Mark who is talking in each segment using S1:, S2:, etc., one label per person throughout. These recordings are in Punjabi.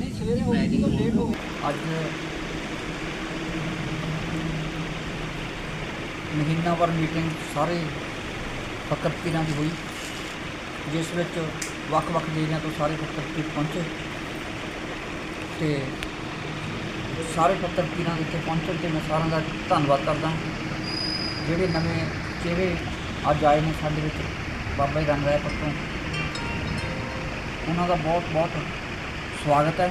S1: ਅੱਜ ਮਹੀਨਾਵਾਰ ਮੀਟਿੰਗ ਸਾਰੇ ਫਕਰ ਪੀਰਾਂ ਦੀ ਹੋਈ, ਜਿਸ ਵਿੱਚ ਵੱਖ-ਵੱਖ ਜ਼ਿਲ੍ਹਿਆਂ ਤੋਂ ਸਾਰੇ ਫਕਰ ਪੀਰ ਪਹੁੰਚੇ ਤੇ ਸਾਰੇ ਫਕਰ ਪੀਰਾਂ ਦੇ ਇੱਥੇ ਪਹੁੰਚਣ ਤੇ ਮੈਂ ਸਾਰਿਆਂ ਦਾ ਧੰਨਵਾਦ ਕਰਦਾ ਜਿਹੜੇ ਨਵੇਂ ਚਿਹਰੇ ਅੱਜ ਆਏ ਨੇ ਸਾਡੇ ਵਿੱਚ, ਬਾਬਾ ਜੀ ਰੰਗ ਰਾਏ ਪੱਤੋਂ ਉਹਨਾਂ ਦਾ ਬਹੁਤ ਬਹੁਤ ਸਵਾਗਤ ਹੈ।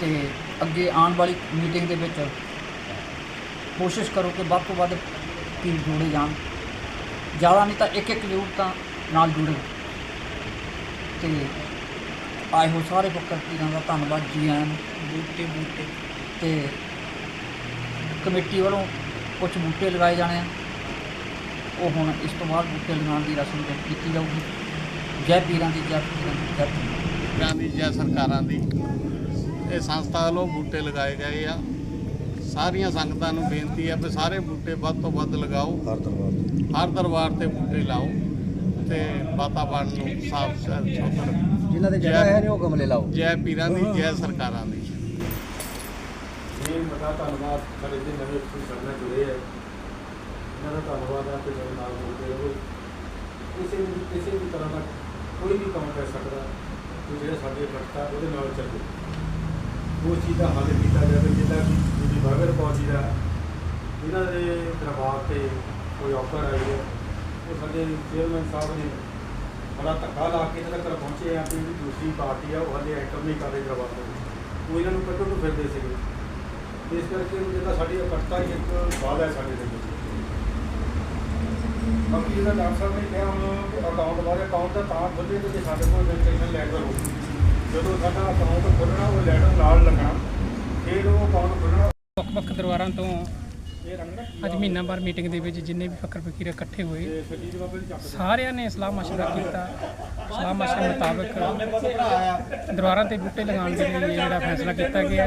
S1: ਤੇ ਅੱਗੇ ਆਉਣ ਵਾਲੀ ਮੀਟਿੰਗ ਦੇ ਵਿੱਚ ਕੋਸ਼ਿਸ਼ ਕਰੋ ਕਿ ਵੱਧ ਤੋਂ ਵੱਧ ਪੀਰ ਜੋੜੇ ਜਾਣ। ਜ਼ਿਆਦਾ ਨਹੀਂ ਤਾਂ ਇੱਕ ਇੱਕ ਜ਼ਰੂਰ ਤਾਂ ਨਾਲ ਜੁੜੇ ਤੇ ਆਏ ਹੋ ਸਾਰੇ ਫਕਰ ਪੀਰਾਂ ਦਾ ਧੰਨਵਾਦ ਜੀ ਆਇਆਂ ਨੂੰ ਬੂਟੇ ਬੂਟੇ। ਤੇ ਕਮੇਟੀ ਵੱਲੋਂ ਕੁਝ ਬੂਟੇ ਲਗਾਏ ਜਾਣੇ ਆ। ਉਹ ਹੁਣ ਇਸ ਤੋਂ ਬਾਅਦ ਬੂਟੇ ਲਗਾਉਣ ਦੀ ਰਸਮ ਕੀਤੀ ਜਾਊਗੀ। ਜੈ ਪੀਰਾਂ ਦੀ ਜੈ ਪੀਰਾਂ ਦੀ ਜੈ ਪੀਰਾਂ ਦੀ।
S2: ਸਰਕਾਰਾਂ ਦੀ ਜਾਂ ਸਰਕਾਰਾਂ ਦੀ ਇਹ ਸੰਸਥਾ ਵੱਲੋਂ ਬੂਟੇ ਲਗਾਏ ਗਏ ਆ। ਸਾਰੀਆਂ ਸੰਗਤਾਂ ਨੂੰ ਬੇਨਤੀ ਹੈ ਵੀ ਸਾਰੇ ਬੂਟੇ ਵੱਧ ਤੋਂ ਵੱਧ ਲਗਾਓ। ਹਰ ਦਰਬਾਰ ਹਰ ਦਰਬਾਰ ਤੇ ਬੂਟੇ ਲਾਓ ਤੇ ਵਾਤਾਵਰਣ ਨੂੰ ਸਾਫ਼ ਸੁਥਰਾ ਰੱਖੋ।
S1: ਜਿਨ੍ਹਾਂ ਦੇ
S2: ਜਗ੍ਹਾ ਹੈ
S1: ਨੇ ਉਹ ਗਮਲੇ ਲਾਓ।
S2: ਜੈ ਪੀਰਾਂ ਦੀ ਜੈ ਸਰਕਾਰਾਂ ਦੀ।
S3: ਇਹ ਬੜਾ ਧੰਨਵਾਦ। ਸਾਡੇ ਜਿਹੜੇ ਨਵੇਂ ਤੁਸੀਂ ਸਾਡੇ ਨਾਲ ਜੁੜੇ ਹੈ ਇਹਨਾਂ ਦਾ ਧੰਨਵਾਦ ਹੈ ਕਿ ਮੇਰੇ ਨਾਲ ਜੁੜੇ ਹੋ ਕਿਸੇ ਵੀ ਕਿਸੇ ਵੀ ਤਰ੍ਹਾਂ ਦਾ ਕੋਈ ਵੀ ਕੰਮ ਕਰ ਸਕਦਾ। ਕਿ ਜਿਹੜਾ ਸਾਡੇ ਵਕਤਾ ਉਹਦੇ ਨਾਲ ਚੱਲੇ। ਉਹ ਚੀਜ਼ ਦਾ ਹੱਲ ਕੀਤਾ ਜਾਵੇ, ਜਿੱਦਾਂ ਕਿ ਜੀ ਬਰਗਰ ਪਹੁੰਚੀ ਦਾ ਇਹਨਾਂ ਦੇ ਦਰਬਾਰ ਤੇ ਕੋਈ ਆਫਰ ਆਈ ਹੈ, ਉਹ ਸਾਡੇ ਚੇਅਰਮੈਨ ਸਾਹਿਬ ਨੇ ਬੜਾ ਧੱਕਾ ਲਾ ਕੇ ਇਹਨਾਂ ਤੱਕ ਪਹੁੰਚੇ ਆ ਕਿ ਜਿਹੜੀ ਦੂਸਰੀ ਪਾਰਟੀ ਆ, ਉਹ ਹਾਲੇ ਐਂਟਰ ਨਹੀਂ ਕਰ ਰਹੀ ਦਰਬਾਰ ਦੇ ਉਹ ਇਹਨਾਂ ਨੂੰ ਕੱਢਣ ਨੂੰ ਫਿਰਦੇ ਸੀਗੇ। ਇਸ ਕਰਕੇ ਉਹ ਜਿਹੜਾ ਸਾਡੀ ਇਕੱਠਤਾ ਹੀ ਇੱਕ ਬਾਤ ਹੈ ਸਾਡੇ ਦੇ ਵਿੱਚ। ਬਾਕੀ ਜਿਹੜਾ ਡਾਕਟਰ ਸਾਹਿਬ ਨੇ ਕਿਹਾ ਹੁਣ ਕਿ ਅਕਾਊਂਟ ਬਾਰੇ ਅਕਾਊਂਟ ਦਾ ਤਾਂ ਖੁੱਲੇ ਤੇ ਜੇ ਸਾਡੇ ਕੋਲ ਰਜਿਸਟ੍ਰੇਸ਼ਨ ਲੈਟਰ ਹੋ ਜਦੋਂ ਸਾਡਾ ਅਕਾਊਂਟ ਖੁੱਲਣਾ ਉਹ ਲੈਟਰ ਨਾਲ ਲੱਗਣਾ। ਫਿਰ ਉਹ ਅਕਾਊਂਟ ਖੁੱਲਣਾ
S4: ਵੱਖ-ਵੱਖ ਦਰਬਾਰਾਂ ਤੋਂ ਅੱਜ ਮਹੀਨਾਵਾਰ ਮੀਟਿੰਗ ਦੇ ਵਿੱਚ ਜਿੰਨੇ ਵੀ ਫਕਰ ਫਕੀਰ ਇਕੱਠੇ ਹੋਏ ਸਾਰਿਆਂ ਨੇ ਸਲਾਹ ਮਸ਼ਵਰਾ ਕੀਤਾ। ਸਲਾਹ ਮਸ਼ਵਰੇ ਮੁਤਾਬਕ ਦਰਬਾਰਾਂ ਤੇ ਬੂਟੇ ਲਗਾਉਣ ਦੇ ਲਈ ਜਿਹੜਾ ਫੈਸਲਾ ਕੀਤਾ ਗਿਆ।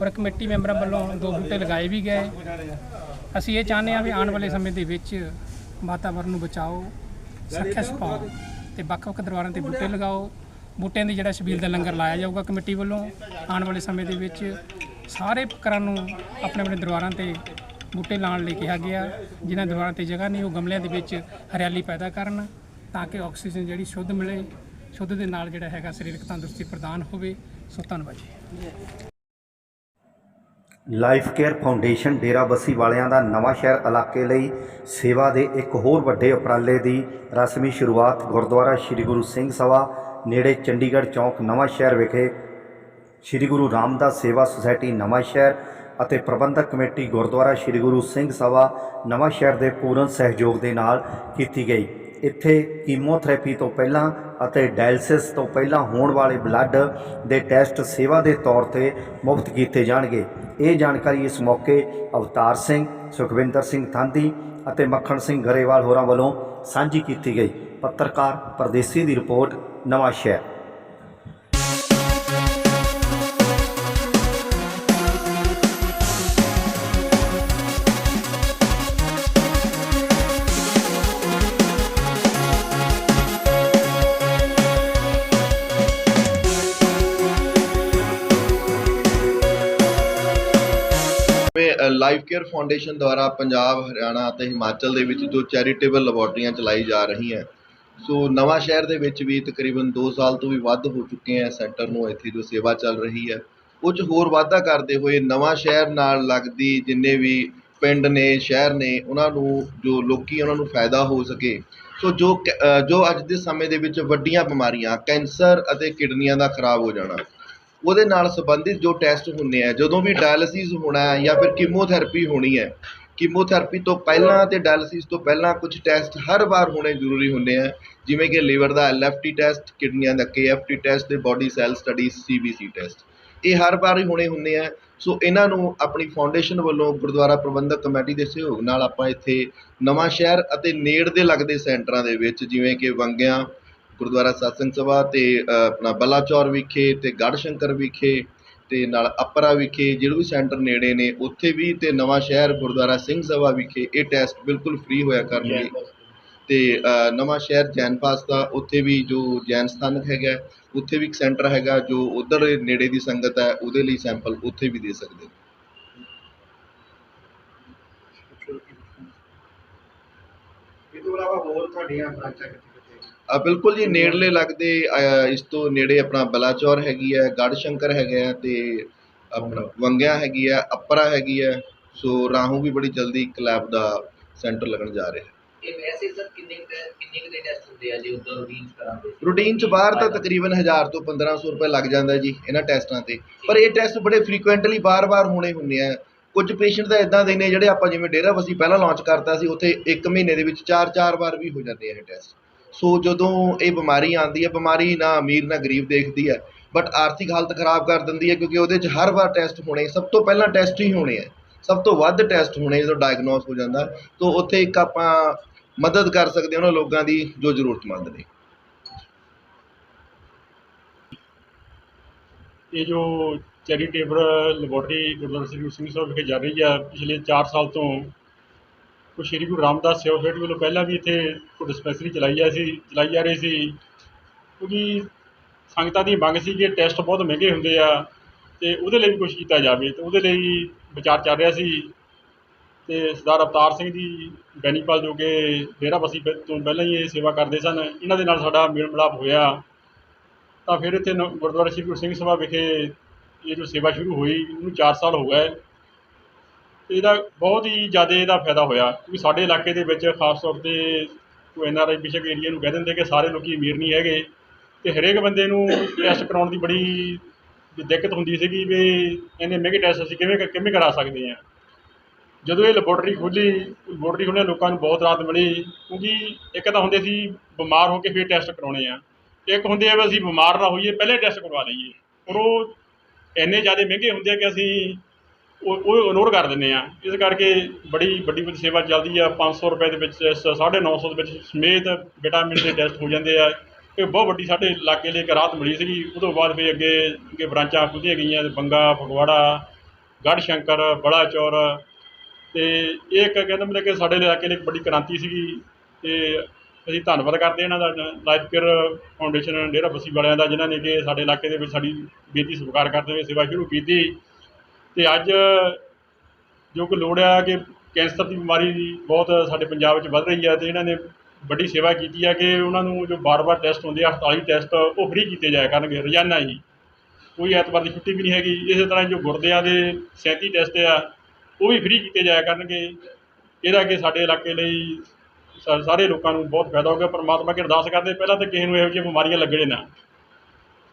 S4: ਔਰ ਕਮੇਟੀ ਮੈਂਬਰਾਂ ਵੱਲੋਂ ਦੋ ਬੂਟੇ ਲਗਾਏ ਵੀ ਗਏ। ਅਸੀਂ ਇਹ ਚਾਹੁੰਦੇ ਹਾਂ ਵੀ ਆਉਣ ਵਾਲੇ ਸਮੇਂ ਦੇ ਵਿੱਚ ਵਾਤਾਵਰਣ ਨੂੰ ਬਚਾਓ ਸੁਰੱਖਿਆ ਪਾਓ ਤੇ ਵੱਖ-ਵੱਖ ਦਰਬਾਰਾਂ ਤੇ ਬੂਟੇ ਲਗਾਓ। ਬੂਟਿਆਂ ਦੀ ਜਿਹੜਾ ਸ਼ਬੀਲ ਦਾ ਲੰਗਰ ਲਾਇਆ ਜਾਊਗਾ ਕਮੇਟੀ ਵੱਲੋਂ ਆਉਣ ਵਾਲੇ ਸਮੇਂ ਦੇ ਵਿੱਚ ਸਾਰੇ ਘਰਾਂ ਨੂੰ ਆਪਣੇ ਆਪਣੇ ਦਰਬਾਰਾਂ ਤੇ ਬੂਟੇ ਲਾਉਣ ਲਈ ਕਿਹਾ ਗਿਆ। ਜਿਨ੍ਹਾਂ ਦਰਬਾਰਾਂ ਤੇ ਜਗ੍ਹਾ ਨਹੀਂ ਉਹ ਗਮਲਿਆਂ ਦੇ ਵਿੱਚ ਹਰਿਆਲੀ ਪੈਦਾ ਕਰਨ ਤਾਂ ਕਿ ਆਕਸੀਜਨ ਜਿਹੜੀ ਸ਼ੁੱਧ ਮਿਲੇ। ਸ਼ੁੱਧ ਦੇ ਨਾਲ ਜਿਹੜਾ ਹੈਗਾ ਸਰੀਰਕ ਤੰਦਰੁਸਤੀ ਪ੍ਰਦਾਨ ਹੋਵੇ। ਸੋ ਧੰਨਵਾਦ ਜੀ।
S5: ਲਾਈਫ ਕੇਅਰ ਫਾਊਂਡੇਸ਼ਨ ਡੇਰਾਬੱਸੀ ਵਾਲਿਆਂ ਦਾ ਨਵਾਂ ਸ਼ਹਿਰ ਇਲਾਕੇ ਲਈ ਸੇਵਾ ਦੇ ਇੱਕ ਹੋਰ ਵੱਡੇ ਉਪਰਾਲੇ ਦੀ ਰਸਮੀ ਸ਼ੁਰੂਆਤ ਗੁਰਦੁਆਰਾ ਸ੍ਰੀ ਗੁਰੂ ਸਿੰਘ ਸਭਾ ਨੇੜੇ ਚੰਡੀਗੜ੍ਹ ਚੌਂਕ ਨਵਾਂ ਸ਼ਹਿਰ ਵਿਖੇ ਸ੍ਰੀ ਗੁਰੂ ਰਾਮਦਾਸ ਸੇਵਾ ਸੁਸਾਇਟੀ ਨਵਾਂ ਸ਼ਹਿਰ ਅਤੇ ਪ੍ਰਬੰਧਕ ਕਮੇਟੀ ਗੁਰਦੁਆਰਾ ਸ੍ਰੀ ਗੁਰੂ ਸਿੰਘ ਸਭਾ ਨਵਾਂ ਸ਼ਹਿਰ ਦੇ ਪੂਰਨ ਸਹਿਯੋਗ ਦੇ ਨਾਲ ਕੀਤੀ ਗਈ। ਇੱਥੇ ਕੀਮੋਥੈਰੇਪੀ ਤੋਂ ਪਹਿਲਾਂ ਅਤੇ ਡਾਇਲਸਿਸ ਤੋਂ ਪਹਿਲਾਂ ਹੋਣ ਵਾਲੇ ਬਲੱਡ ਦੇ ਟੈਸਟ ਸੇਵਾ ਦੇ ਤੌਰ ਤੇ ਮੁਫਤ ਕੀਤੇ ਜਾਣਗੇ। ਇਹ ਜਾਣਕਾਰੀ ਇਸ ਮੌਕੇ ਅਵਤਾਰ ਸਿੰਘ, ਸੁਖਵਿੰਦਰ ਸਿੰਘ ਥਾਂਦੀ ਅਤੇ ਮੱਖਣ ਸਿੰਘ ਗਰੇਵਾਲ ਹੋਰਾਂ ਵੱਲੋਂ ਸਾਂਝੀ ਕੀਤੀ ਗਈ। ਪੱਤਰਕਾਰ ਪਰਦੇਸੀ ਦੀ ਰਿਪੋਰਟ ਨਵਾਂ ਸ਼ਹਿਰ
S6: ਲਾਈਫ ਕੇਅਰ ਫਾਊਂਡੇਸ਼ਨ ਦੁਆਰਾ ਪੰਜਾਬ, ਹਰਿਆਣਾ ਅਤੇ ਹਿਮਾਚਲ ਦੇ ਵਿੱਚ ਜੋ ਚੈਰੀਟੇਬਲ ਲੈਬੋਰਟਰੀਆਂ ਚਲਾਈ ਜਾ ਰਹੀਆਂ ਸੋ ਨਵਾਂ ਸ਼ਹਿਰ ਦੇ ਵਿੱਚ ਵੀ ਤਕਰੀਬਨ 2 ਸਾਲ ਤੋਂ ਵੀ ਵੱਧ ਹੋ ਚੁੱਕੇ ਹੈ ਸੈਂਟਰ ਨੂੰ, ਇੱਥੇ ਜੋ ਸੇਵਾ ਚੱਲ ਰਹੀ ਹੈ। ਉਹ 'ਚ ਹੋਰ ਵਾਧਾ ਕਰਦੇ ਹੋਏ ਨਵਾਂ ਸ਼ਹਿਰ ਨਾਲ ਲੱਗਦੀ ਜਿੰਨੇ ਵੀ ਪਿੰਡ ਨੇ, ਸ਼ਹਿਰ ਨੇ, ਉਹਨਾਂ ਨੂੰ ਜੋ ਲੋਕੀ ਉਹਨਾਂ ਨੂੰ ਫਾਇਦਾ ਹੋ ਸਕੇ। ਸੋ ਜੋ ਕ- ਜੋ ਅੱਜ ਦੇ ਸਮੇਂ ਦੇ ਵਿੱਚ ਵੱਡੀਆਂ ਬਿਮਾਰੀਆਂ, ਕੈਂਸਰ ਅਤੇ ਕਿਡਨੀਆਂ ਦਾ ਖਰਾਬ ਹੋ ਜਾਣਾ ਉਹਦੇ ਨਾਲ ਸੰਬੰਧਿਤ ਜੋ ਟੈਸਟ ਹੁੰਦੇ ਆ, ਜਦੋਂ ਵੀ ਡਾਇਲਿਸਿਸ ਹੋਣਾ ਹੈ ਜਾਂ ਫਿਰ ਕੀਮੋਥੈਰੇਪੀ ਹੋਣੀ ਹੈ ਕੀਮੋਥੈਰੇਪੀ ਤੋਂ ਪਹਿਲਾਂ ਤੇ ਡਾਇਲਿਸਿਸ ਤੋਂ ਪਹਿਲਾਂ ਕੁਝ ਟੈਸਟ ਹਰ ਵਾਰ ਹੋਣੇ ਜ਼ਰੂਰੀ ਹੁੰਦੇ ਆ, ਜਿਵੇਂ ਕਿ ਲੀਵਰ ਦਾ ਐਲਐਫਟੀ ਟੈਸਟ ਕਿਡਨੀਆਂ ਦਾ ਕੇਐਫਟੀ ਟੈਸਟ ਤੇ body cell studies CBC test ਇਹ ਹਰ ਵਾਰ ਹੀ ਹੋਣੇ ਹੁੰਦੇ ਆ। ਸੋ ਇਹਨਾਂ ਨੂੰ ਆਪਣੀ ਫਾਊਂਡੇਸ਼ਨ ਵੱਲੋਂ ਗੁਰਦੁਆਰਾ ਪ੍ਰਬੰਧਕ ਕਮੇਟੀ ਦੇ ਸਹਿਯੋਗ ਨਾਲ ਆਪਾਂ ਇੱਥੇ ਨਵਾਂ ਸ਼ਹਿਰ ਅਤੇ ਨੇੜ ਦੇ ਲੱਗਦੇ ਸੈਂਟਰਾਂ ਦੇ ਵਿੱਚ ਜਿਵੇਂ ਕਿ ਵੰਗਿਆਂ ਗੁਰਦੁਆਰਾ ਸਤਸੰਗ ਸਭਾ ਤੇ ਆਪਣਾ ਬਲਾਚੌਰ ਵਿਖੇ ਤੇ ਗੜ੍ਹਸ਼ੰਕਰ ਵਿਖੇ ਤੇ ਨਾਲ ਅਪਰਾ ਵਿਖੇ ਜਿਹੜੇ ਵੀ ਸੈਂਟਰ ਨੇੜੇ ਨੇ ਉੱਥੇ ਵੀ ਤੇ ਨਵਾਂ ਸ਼ਹਿਰ ਗੁਰਦੁਆਰਾ ਸਿੰਘ ਸਭਾ ਵਿਖੇ ਇਹ ਟੈਸਟ ਬਿਲਕੁਲ ਫ੍ਰੀ ਹੋਇਆ ਕਰਨਗੇ। ਤੇ ਨਵਾਂ ਸ਼ਹਿਰ ਜੈਨ ਪਾਸ ਦਾ ਉੱਥੇ ਵੀ ਜੋ ਜੈਨ ਸਥਾਨਕ ਹੈਗਾ ਉੱਥੇ ਵੀ ਇੱਕ ਸੈਂਟਰ ਹੈਗਾ ਜੋ ਉਧਰ ਨੇੜੇ ਦੀ ਸੰਗਤ ਹੈ ਉਹਦੇ ਲਈ ਸੈਂਪਲ ਉੱਥੇ ਵੀ ਦੇ ਸਕਦੇ
S5: ਇਹ ਤੋਂ ਇਲਾਵਾ ਹੋਰ ਤੁਹਾਡੀਆਂ ਬ੍ਰਾਂਚਾਂ ਕਿੱਥੇ
S6: ਬਿਲਕੁਲ ਜੀ ਨੇੜਲੇ ਲੱਗਦੇ ਇਸ ਤੋਂ ਨੇੜੇ ਆਪਣਾ ਬਲਾਚੌਰ ਹੈਗੀ ਹੈ ਗੜ੍ਹਸ਼ੰਕਰ ਹੈਗਾ ਹੈ ਤੇ ਆਪਣਾ ਵੰਗਿਆ ਹੈਗੀ ਹੈ ਅਪਰਾ ਹੈਗੀ ਹੈ ਸੋ ਰਾਹੋਂ ਵੀ ਬੜੀ ਜਲਦੀ ਇੱਕ ਲੈਬ ਦਾ ਸੈਂਟਰ ਲੱਗਣ ਜਾ ਰਿਹਾ ਹੈ।
S7: ਇਹ ਵੈਸੇ ਸਰ ਕਿੰਨੇ ਕਿੰਨੇ ਦੇ ਟੈਸਟ ਹੁੰਦੇ ਆ ਜੇ ਉਦੋਂ ਰੂਟੀਨ ਚ ਕਰਾਂਗੇ
S6: ਰੂਟੀਨ ਚ ਬਾਹਰ ਤਾਂ ਤਕਰੀਬਨ 1000 ਤੋਂ 1500 ਰੁਪਏ ਲੱਗ ਜਾਂਦਾ ਜੀ ਇਹਨਾਂ ਟੈਸਟਾਂ ਤੇ। ਪਰ ਇਹ ਟੈਸਟ ਬੜੇ ਫ੍ਰੀਕੁਐਂਟਲੀ ਬਾਰ-ਬਾਰ ਹੋਣੇ ਹੁੰਦੇ ਆ। ਕੁਝ ਪੇਸ਼ੈਂਟ ਤਾਂ ਇਦਾਂ ਦੇ ਨੇ ਜਿਹੜੇ ਆਪਾਂ ਜਿਵੇਂ ਡੇਰਾ ਬਸੀ ਪਹਿਲਾਂ ਲਾਂਚ ਕਰਤਾ ਸੀ ਉੱਥੇ 1 ਮਹੀਨੇ ਦੇ ਵਿੱਚ 4-4 ਵਾਰ ਵੀ ਹੋ ਜਾਂਦੇ ਆ ਇਹ ਟੈਸਟ ਸੋ ਜਦੋਂ ਇਹ ਬਿਮਾਰੀ ਆਉਂਦੀ ਹੈ, ਬਿਮਾਰੀ ਨਾ ਅਮੀਰ, ਨਾ ਗਰੀਬ ਦੇਖਦੀ ਹੈ ਬਟ ਆਰਥਿਕ ਹਾਲਤ ਖਰਾਬ ਕਰ ਦਿੰਦੀ ਹੈ ਕਿਉਂਕਿ ਉਹਦੇ 'ਚ ਹਰ ਵਾਰ ਟੈਸਟ ਹੋਣੇ, ਸਭ ਤੋਂ ਪਹਿਲਾਂ ਟੈਸਟ ਹੀ ਹੋਣੇ ਹੈ, ਸਭ ਤੋਂ ਵੱਧ ਟੈਸਟ ਹੋਣੇ ਜਦੋਂ ਡਾਇਗਨੋਸ ਹੋ ਜਾਂਦਾ ਤਾਂ ਉੱਥੇ ਇੱਕ ਆਪਾਂ ਮਦਦ ਕਰ ਸਕਦੇ ਉਹਨਾਂ ਲੋਕਾਂ ਦੀ ਜੋ ਜ਼ਰੂਰਤਮੰਦ ਨੇ।
S8: ਇਹ ਜੋ ਚੈਰੀਟੇਬਲ ਲੈਬੋਰਟਰੀ ਗੁਰਦੁਆਰਾ ਸ੍ਰੀ ਸਿੰਘ ਸਾਹਿਬ ਵਿਖੇ ਚੱਲ ਰਹੀ ਆ ਪਿਛਲੇ 4 ਸਾਲ ਤੋਂ ਕੋਈ ਸ੍ਰੀ ਗੁਰੂ ਰਾਮਦਾਸ ਸੇਵਾ ਸੋਸਾਇਟੀ ਵੱਲੋਂ ਪਹਿਲਾਂ ਵੀ ਇੱਥੇ ਕੋਈ ਡਿਸਪੈਂਸਰੀ ਚਲਾਈ ਜਾ ਸੀ, ਚਲਾਈ ਜਾ ਰਹੀ ਸੀ। ਕਿਉਂਕਿ ਸੰਗਤਾਂ ਦੀ ਮੰਗ ਸੀ ਕਿ ਟੈਸਟ ਬਹੁਤ ਮਹਿੰਗੇ ਹੁੰਦੇ ਆ ਤੇ ਉਹਦੇ ਲਈ ਵੀ ਕੁਛ ਕੀਤਾ ਜਾਵੇ ਤੇ ਉਹਦੇ ਲਈ ਵਿਚਾਰ ਚੱਲ ਰਿਹਾ ਸੀ। ਤੇ ਸਰਦਾਰ ਅਵਤਾਰ ਸਿੰਘ ਜੀ, ਬੈਨੀਪਾਲ ਜੋ ਕਿ ਡੇਰਾਬੱਸੀ ਪ- ਤੋਂ ਪਹਿਲਾਂ ਹੀ ਇਹ ਸੇਵਾ ਕਰਦੇ ਸਨ, ਇਹਨਾਂ ਦੇ ਨਾਲ ਸਾਡਾ ਮੇਲ ਮਿਲਾਪ ਹੋਇਆ। ਤਾਂ ਫਿਰ ਇੱਥੇ ਨ- ਗੁਰਦੁਆਰਾ ਸ੍ਰੀ ਗੁਰੂ ਸਿੰਘ ਸਭਾ ਵਿਖੇ ਇਹ ਜੋ ਸੇਵਾ ਸ਼ੁਰੂ ਹੋਈ, ਉਹਨੂੰ 4 ਸਾਲ ਹੋ ਗਏ। ਅਤੇ ਇਹਦਾ ਬਹੁਤ ਹੀ ਜ਼ਿਆਦਾ ਇਹਦਾ ਫਾਇਦਾ ਹੋਇਆ ਕਿਉਂਕਿ ਸਾਡੇ ਇਲਾਕੇ ਦੇ ਵਿੱਚ ਖਾਸ ਤੌਰ ਤੇ ਕੋਈ ਐਨ ਆਰ ਆਈ ਬੇਸ਼ੱਕ ਏਰੀਏ ਨੂੰ ਕਹਿ ਦਿੰਦੇ ਕਿ ਸਾਰੇ ਲੋਕ ਅਮੀਰ ਨਹੀਂ ਹੈਗੇ ਅਤੇ ਹਰੇਕ ਬੰਦੇ ਨੂੰ ਟੈਸਟ ਕਰਵਾਉਣ ਦੀ ਬੜੀ ਦਿੱਕਤ ਹੁੰਦੀ ਸੀਗੀ ਵੀ ਇੰਨੇ ਮਹਿੰਗੇ ਟੈਸਟ ਅਸੀਂ ਕਿਵੇਂ ਕ- ਕਿਵੇਂ ਕਰਾ ਸਕਦੇ ਹਾਂ। ਜਦੋਂ ਇਹ ਲੈਬੋਰਟਰੀ ਖੋਲ੍ਹੀ ਲੈਬੋਰਟਰੀ ਖੋਲ੍ਹਿਆ ਲੋਕਾਂ ਨੂੰ ਬਹੁਤ ਰਾਹਤ ਮਿਲੀ ਕਿਉਂਕਿ ਇੱਕ ਤਾਂ ਹੁੰਦੇ ਸੀ ਬਿਮਾਰ ਹੋ ਕੇ ਫਿਰ ਟੈਸਟ ਕਰਾਉਣੇ ਆ। ਇੱਕ ਹੁੰਦੇ ਆ ਵੀ ਅਸੀਂ ਬਿਮਾਰ ਨਾ ਹੋਈਏ, ਪਹਿਲੇ ਟੈਸਟ ਕਰਵਾ ਲਈਏ। ਪਰ ਉਹ ਇੰਨੇ ਜ਼ਿਆਦਾ ਮਹਿੰਗੇ ਹੁੰਦੇ ਆ ਕਿ ਅਸੀਂ ਉਹ ਉਹ ਇਗਨੋਰ ਕਰ ਦਿੰਦੇ ਹਾਂ ਇਸ ਕਰਕੇ ਬੜੀ, ਵੱਡੀ ਵੱਡੀ ਸੇਵਾ ਚੱਲਦੀ ਆ। ਪੰਜ ਸੌ ਰੁਪਏ ਦੇ ਵਿੱਚ ਸਾਢੇ ਨੌ ਸੌ ਦੇ ਵਿੱਚ ਸਮੇਤ ਵਿਟਾਮਿਨ ਦੇ ਟੈਸਟ ਹੋ ਜਾਂਦੇ ਆ। ਇਹ ਬਹੁਤ ਵੱਡੀ ਸਾਡੇ ਇਲਾਕੇ ਲਈ ਇੱਕ ਰਾਹਤ ਮਿਲੀ ਸੀਗੀ। ਉਹ ਤੋਂ ਬਾਅਦ ਫਿਰ ਅੱਗੇ ਅੱਗੇ ਬ੍ਰਾਂਚਾਂ ਖੁੱਲ੍ਹੀਆਂ ਗਈਆਂ। ਬੰਗਾ, ਫਗਵਾੜਾ ਗੜ੍ਹ ਸ਼ੰਕਰ ਬਲਾਚੌਰ ਅਤੇ ਇਹ ਇੱਕ ਕਹਿੰਦਾ ਮਤਲਬ ਕਿ ਸਾਡੇ ਇਲਾਕੇ ਲਈ ਇੱਕ ਵੱਡੀ ਕ੍ਰਾਂਤੀ ਸੀਗੀ ਅਤੇ ਅਸੀਂ ਧੰਨਵਾਦ ਕਰਦੇ ਹਾਂ ਇਹਨਾਂ ਦਾ Life Care Foundation, Dera Bassi ਵਾਲਿਆਂ ਦਾ, ਜਿਨ੍ਹਾਂ ਨੇ ਕਿ ਸਾਡੇ ਇਲਾਕੇ ਦੇ ਵਿੱਚ ਸਾਡੀ ਬੇਨਤੀ ਸਵੀਕਾਰ ਕਰਦੇ ਹੋਏ ਸੇਵਾ ਸ਼ੁਰੂ ਕੀਤੀ। ਅਤੇ ਅੱਜ ਜੋ ਕਿ ਲੋੜ ਆ ਕਿ ਕੈਂਸਰ ਦੀ ਬਿਮਾਰੀ ਬਹੁਤ ਸਾਡੇ ਪੰਜਾਬ ਵਿੱਚ ਵੱਧ ਰਹੀ ਆ ਅਤੇ ਇਹਨਾਂ ਨੇ ਵੱਡੀ ਸੇਵਾ ਕੀਤੀ ਆ ਕਿ ਉਹਨਾਂ ਨੂੰ ਜੋ ਵਾਰ ਵਾਰ ਟੈਸਟ ਹੁੰਦੇ ਆ 48 ਟੈਸਟ ਉਹ ਫ੍ਰੀ ਕੀਤੇ ਜਾਇਆ ਕਰਨਗੇ, ਰੋਜ਼ਾਨਾ ਹੀ। ਕੋਈ ਐਤਵਾਰ ਦੀ ਛੁੱਟੀ ਵੀ ਨਹੀਂ ਹੈਗੀ, ਇਸੇ ਤਰ੍ਹਾਂ ਜੋ ਗੁਰਦਿਆਂ ਦੇ 37 ਟੈਸਟ ਆ, ਉਹ ਵੀ ਫ੍ਰੀ ਕੀਤੇ ਜਾਇਆ ਕਰਨਗੇ। ਇਹਦਾ ਕਿ ਸਾਡੇ ਇਲਾਕੇ ਲਈ ਸਾ- ਸਾਰੇ ਲੋਕਾਂ ਨੂੰ ਬਹੁਤ ਫਾਇਦਾ ਹੋਊਗਾ, ਪਰਮਾਤਮਾ ਅੱਗੇ ਅਰਦਾਸ ਕਰਦੇ, ਪਹਿਲਾਂ ਤਾਂ ਕਿਸੇ ਨੂੰ ਇਹੋ ਜਿਹੀਆਂ ਬਿਮਾਰੀਆਂ ਲੱਗਣੇ ਨਾ।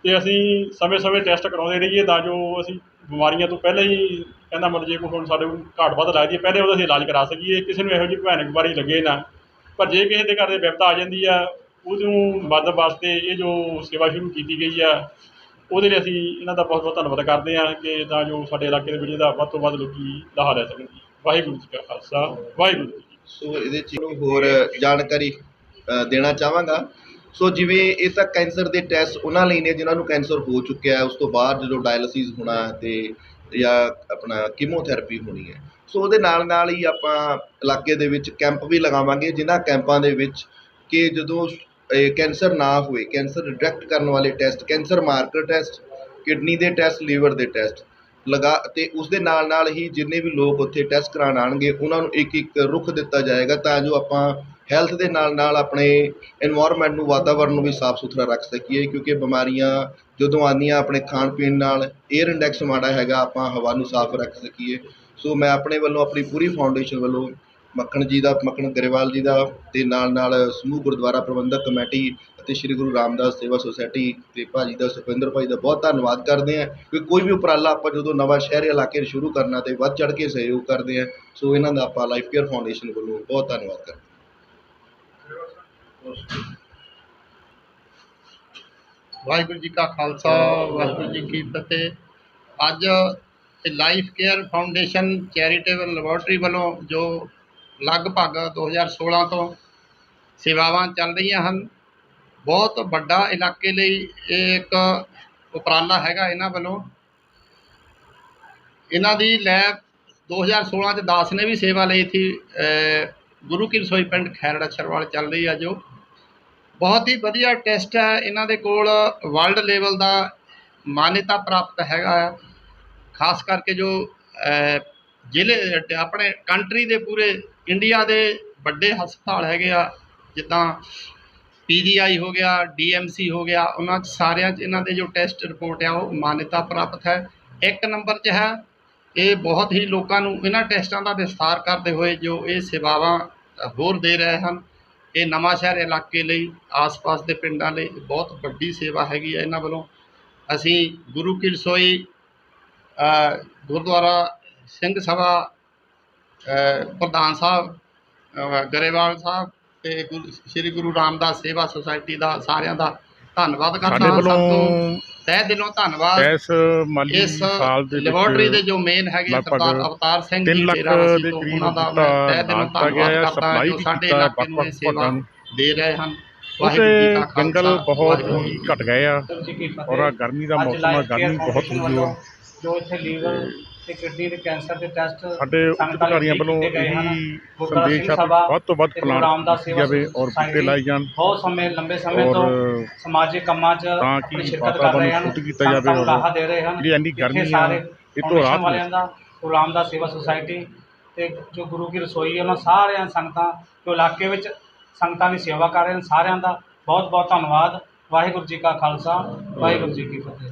S8: ਤੇ ਅਸੀਂ ਸਮੇਂ-ਸਮੇਂ ਟੈਸਟ ਕਰਾਉਂਦੇ ਰਹੀਏ ਤਾਂ ਜੋ ਅਸੀਂ ਬਿਮਾਰੀਆਂ ਤੋਂ ਪਹਿਲਾਂ ਹੀ ਕਹਿੰਦਾ ਮਤਲਬ ਜੇ ਕੋਈ ਹੁਣ ਸਾਡੇ ਕੋਲ ਘਾਟ ਵੱਧ ਲੱਗਦੀ ਹੈ, ਪਹਿਲੇ ਉਹਦਾ ਅਸੀਂ ਇਲਾਜ ਕਰਾ ਸਕੀਏ, ਕਿਸੇ ਨੂੰ ਇਹੋ ਜਿਹੀ ਭਿਆਨਕ ਬਿਮਾਰੀ ਲੱਗੇ ਨਾ। ਪਰ ਜੇ ਕਿਸੇ ਦੇ ਘਰ ਦੇ ਵਿਪਤਾ ਆ ਜਾਂਦੀ ਆ, ਉਹਨੂੰ ਮਦਦ ਵਾਸਤੇ ਇਹ ਜੋ ਸੇਵਾ ਸ਼ੁਰੂ ਕੀਤੀ ਗਈ ਆ, ਉਹਦੇ ਲਈ ਅਸੀਂ ਇਹਨਾਂ ਦਾ ਬਹੁਤ ਬਹੁਤ ਧੰਨਵਾਦ ਕਰਦੇ ਹਾਂ ਕਿ ਤਾਂ ਜੋ ਸਾਡੇ ਇਲਾਕੇ ਦੇ ਵਿੱਚ ਇਹਦਾ ਵੱਧ ਤੋਂ ਵੱਧ ਲੋਕੀ ਲਾਹਾ ਲੈ ਸਕਣ ਵਾਹਿਗੁਰੂ ਜੀ ਕਾ ਖਾਲਸਾ, ਵਾਹਿਗੁਰੂ ਜੀ
S6: ਸੋ ਇਹਦੇ ਚ ਹੋਰ ਜਾਣਕਾਰੀ ਦੇਣਾ ਚਾਹਾਂਗਾ। ਸੋ ਜਿਵੇਂ ਇਹ ਤਾਂ ਕੈਂਸਰ ਦੇ ਟੈਸਟ ਉਹਨਾਂ ਲਈ ਨੇ ਜਿਨ੍ਹਾਂ ਨੂੰ ਕੈਂਸਰ ਹੋ ਚੁੱਕਿਆ ਹੈ। ਉਸ ਤੋਂ ਬਾਅਦ ਜਦੋਂ ਡਾਇਲਿਸਿਸ ਹੋਣਾ ਹੈ ਤੇ ਜਾਂ ਆਪਣਾ ਕੀਮੋਥੈਰੇਪੀ ਹੋਣੀ ਹੈ। ਸੋ ਉਹਦੇ ਨਾਲ ਨਾਲ ਹੀ ਆਪਾਂ ਇਲਾਕੇ ਦੇ ਵਿੱਚ ਕੈਂਪ ਵੀ ਲਗਾਵਾਂਗੇ, ਜਿਨ੍ਹਾਂ ਕੈਂਪਾਂ ਦੇ ਵਿੱਚ ਕਿ ਜਦੋਂ ਇਹ ਕੈਂਸਰ ਨਾ ਹੋਏ ਕੈਂਸਰ ਡਿਟੈਕਟ ਕਰਨ ਵਾਲੇ test cancer marker test kidney ਦੇ ਟੈਸਟ ਲੀਵਰ ਦੇ ਟੈਸਟ ਲਗਾ ਅਤੇ ਉਸ ਦੇ ਨਾਲ ਨਾਲ ਹੀ ਜਿੰਨੇ ਵੀ ਲੋਕ ਉੱਥੇ ਟੈਸਟ ਕਰਾਣ ਆਉਣਗੇ, ਉਹਨਾਂ ਨੂੰ ਇੱਕ ਇੱਕ ਰੁੱਖ ਦਿੱਤਾ ਜਾਏਗਾ ਤਾਂ ਜੋ ਆਪਾਂ ਹੈਲਥ ਦੇ ਨਾਲ ਨਾਲ ਆਪਣੇ ਇਨਵਾਇਰਮੈਂਟ ਨੂੰ, ਵਾਤਾਵਰਨ ਨੂੰ ਵੀ ਸਾਫ਼ ਸੁਥਰਾ ਰੱਖ ਸਕੀਏ ਕਿਉਂਕਿ ਬਿਮਾਰੀਆਂ ਜਦੋਂ ਆਉਂਦੀਆਂ ਆਪਣੇ ਖਾਣ ਪੀਣ ਨਾਲ ਏਅਰ ਇੰਡੈਕਸ ਮਾੜਾ ਹੈਗਾ, ਆਪਾਂ ਹਵਾ ਨੂੰ ਸਾਫ਼ ਰੱਖ ਸਕੀਏ। ਸੋ ਮੈਂ ਆਪਣੇ ਵੱਲੋਂ ਆਪਣੀ ਪੂਰੀ ਫਾਊਂਡੇਸ਼ਨ ਵੱਲੋਂ ਮੱਖਣ ਜੀ ਦਾ, ਮੱਖਣ ਗਰੇਵਾਲ ਜੀ ਦਾ ਅਤੇ ਨਾਲ ਨਾਲ ਸਮੂਹ ਗੁਰਦੁਆਰਾ ਪ੍ਰਬੰਧਕ ਕਮੇਟੀ ਅਤੇ ਸ੍ਰੀ ਗੁਰੂ ਰਾਮਦਾਸ ਸੇਵਾ ਸੁਸਾਇਟੀ ਤੇ ਭਾਜੀ ਦਾ, ਸੁਖਵਿੰਦਰ ਭਾਈ ਦਾ ਬਹੁਤ ਧੰਨਵਾਦ ਕਰਦੇ ਹਾਂ ਕਿ ਕੋਈ ਵੀ ਉਪਰਾਲਾ ਆਪਾਂ ਜਦੋਂ ਨਵਾਂ ਸ਼ਹਿਰ ਇਲਾਕੇ 'ਚ ਸ਼ੁਰੂ ਕਰਨਾ ਤੇ ਵੱਧ ਚੜ ਕੇ ਸਹਿਯੋਗ ਕਰਦੇ ਹਾਂ, ਸੋ ਇਹਨਾਂ ਦਾ ਆਪਾਂ ਲਾਈਫ ਕੇਅਰ ਫਾਊਂਡੇਸ਼ਨ ਵੱਲੋਂ ਬਹੁਤ ਧੰਨਵਾਦ ਕਰਦੇ ਹਾਂ।
S2: ਵਾਹਿਗੁਰੂ ਜੀ ਕਾ ਖਾਲਸਾ, ਵਾਹਿਗੁਰੂ ਜੀ ਕੀ ਫਤਿਹ। ਅੱਜ Life Care Foundation charitable laboratory ਵੱਲੋਂ ਜੋ ਲਗਭਗ 2016 ਤੋਂ ਸੇਵਾਵਾਂ ਚੱਲ ਰਹੀਆਂ ਹਨ ਬਹੁਤ ਵੱਡਾ ਇਲਾਕੇ ਲਈ ਇਹ ਇੱਕ ਉਪਰਾਲਾ ਹੈਗਾ ਇਹਨਾਂ ਵੱਲੋਂ। ਇਹਨਾਂ ਦੀ ਲੈਬ 2016 ਚ ਦਾਸ ਨੇ ਵੀ ਸੇਵਾ ਲਈ ਸੀ। ਗੁਰੂ ਕੀ ਰਸੋਈ ਪਿੰਡ ਖੈਰੜਾ ਛਰਵਾਲ ਚੱਲ ਰਹੀ ਆ ਜੋ। ਬਹੁਤ ਹੀ ਵਧੀਆ ਟੈਸਟ ਹੈ। ਇਹਨਾਂ ਦੇ ਕੋਲ ਵਰਲਡ ਲੈਵਲ ਦਾ ਮਾਨਤਾ ਪ੍ਰਾਪਤ ਹੈਗਾ ਹੈ। ਖਾਸ ਕਰਕੇ ਜੋ ਜ਼ਿਲ੍ਹੇ ਆਪਣੇ ਕੰਟਰੀ ਦੇ ਪੂਰੇ ਇੰਡੀਆ ਦੇ ਵੱਡੇ ਹਸਪਤਾਲ ਹੈਗੇ ਆ, ਜਿੱਦਾਂ ਪੀਜੀਆਈ ਹੋ ਗਿਆ ਡੀਐਮਸੀ ਹੋ ਗਿਆ, ਉਹਨਾਂ 'ਚ ਸਾਰਿਆਂ 'ਚ ਇਹਨਾਂ ਦੇ ਜੋ ਟੈਸਟ ਰਿਪੋਰਟ ਆ, ਉਹ ਮਾਨਤਾ ਪ੍ਰਾਪਤ ਹੈ। ਇੱਕ ਨੰਬਰ 'ਚ ਹੈ, ਇਹ ਬਹੁਤ ਹੀ ਲੋਕਾਂ ਨੂੰ ਇਹਨਾਂ ਟੈਸਟਾਂ ਦਾ ਵਿਸਥਾਰ ਕਰਦੇ ਹੋਏ ਜੋ ਇਹ ਸੇਵਾਵਾਂ ਹੋਰ ਦੇ ਰਹੇ ਹਨ, ਇਹ ਨਵਾਂ ਸ਼ਹਿਰ ਇਲਾਕੇ ਲਈ, ਆਸ-ਪਾਸ ਦੇ ਪਿੰਡਾਂ ਲਈ ਬਹੁਤ ਵੱਡੀ ਸੇਵਾ ਹੈਗੀ ਹੈ ਇਹਨਾਂ ਵੱਲੋਂ। ਅਸੀਂ ਗੁਰੂ ਕੀ ਰਸੋਈ ਗੁਰਦੁਆਰਾ ਸਿੰਘ ਸਭਾ ਪ੍ਰਧਾਨ ਸਾਹਿਬ ਗਰੇਵਾਲ ਸਾਹਿਬ ਤੇ ਗੁਰੂ ਸ੍ਰੀ ਗੁਰੂ ਰਾਮਦਾਸ ਸੇਵਾ ਸੁਸਾਇਟੀ ਦਾ ਸਾਰਿਆਂ ਦਾ ਧੰਨਵਾਦ ਕਰਦਾ ਹਾਂ ਸਭ ਤੋਂ
S9: ਵੱਲੋਂ
S2: ਤਹਿ ਦਿਲੋਂ ਧੰਨਵਾਦ
S9: ਇਸ ਮਾਲੀ
S2: ਇਸ
S9: ਸਾਲ ਦੇ
S2: ਲੈਬੋਰਟਰੀ ਦੇ
S9: ਵਿੱਚ
S2: ਜੋ ਮੇਨ ਹੈਗੇ
S9: ਲਗਭਗ
S2: ਸਰਦਾਰ ਅਵਤਾਰ ਸਿੰਘ
S9: ਤਿੰਨ
S2: ਜੀ
S9: ਲੱਖ
S2: ਡੇਰਾ ਵਾਸੀ
S9: ਦੇ
S2: ਤੋਂ
S9: ਕਰੀਬ
S2: ਉਹਨਾਂ ਦਾ
S9: ਬੂਟਾ
S2: ਤਹਿ ਦਿਲੋਂ ਧੰਨਵਾਦ
S9: ਹੈ,
S2: ਕਰਦਾ
S9: ਸਪਲਾਈ
S2: ਜੋ ਸਾਡੇ
S9: ਕੀਤਾ
S2: ਇਲਾਕੇ ਨੂੰ
S9: ਵੱਖ-ਵੱਖ
S2: ਸੇਵਾ
S9: ਭਾਗਾਂ ਨੂੰ।
S2: ਦੇ ਰਹੇ ਹਨ ਵਾਹਿਗੁਰੂ
S9: ਉਤੇ
S2: ਜੀ ਕਾ ਖਾਲਸਾ,
S9: ਜੰਗਲ ਬਹੁਤ
S2: ਵਾਹਿਗੁਰੂ ਜੀ ਕੀ
S9: ਘਟ ਗਏ ਆ। ਔਰ ਆਹ ਗਰਮੀ ਦਾ ਮੌਸਮ ਆ ਗਰਮੀ ਬਹੁਤ
S4: ਵੱਲੋਂ
S9: ਆ
S4: ਜੋ ਇੱਥੇ ਲੀਵਰ ਤੇ ਕਿਡਨੀ ਦੇ ਕੈਂਸਰ ਦੇ ਟੈਸਟ
S9: ਸਾਡੇ ਉੱਚ ਅਧਿਕਾਰੀਆਂ ਵੱਲੋਂ ਇਹੀ ਸੰਦੇਸ਼ ਆ ਵੱਧ ਤੋਂ ਵੱਧ ਕੀਤੀ ਜਾਵੇ ਔਰ ਬੂਟੇ ਲਾਏ ਜਾਣ।
S4: ਬਹੁਤ ਸਮੇਂ ਲੰਬੇ ਸਮੇਂ ਤੋਂ ਸਮਾਜਿਕ ਕੰਮਾਂ 'ਚ
S9: ਤਾਂ ਕਿ ਵਾਤਾਵਰਨ
S4: ਰਹੇ ਹਨ
S9: ਸ਼ੁੱਧ ਕੀਤਾ ਜਾਵੇ
S4: ਸੰਗਤਾਂ ਨੂੰ
S9: ਔਰ
S4: ਰਾਹਤ ਦੇ ਰਹੇ ਹਨ।
S9: ਜਿਹੜੀ ਇੰਨੀ ਗਰਮੀ ਆ, ਇਹ ਤੋਂ ਰਾਹਤ।
S4: ਵਾਲਿਆਂ ਦਾ ਗੁਰੂ ਰਾਮਦਾਸ ਸੇਵਾ ਸੁਸਾਇਟੀ ਤੇ ਜੋ ਗੁਰੂ ਕੀ ਰਸੋਈ ਹੈ ਉਹਨਾਂ ਸਾਰਿਆਂ ਸੰਗਤਾਂ ਜੋ ਇਲਾਕੇ ਵਿੱਚ ਸੰਗਤਾਂ ਦੀ ਸੇਵਾ ਕਰ ਰਹੇ ਹਨ ਸਾਰਿਆਂ ਦਾ ਬਹੁਤ ਬਹੁਤ ਧੰਨਵਾਦ। ਵਾਹਿਗੁਰੂ ਜੀ ਕਾ ਖਾਲਸਾ ਵਾਹਿਗੁਰੂ ਜੀ ਕੀ ਫਤਿਹ।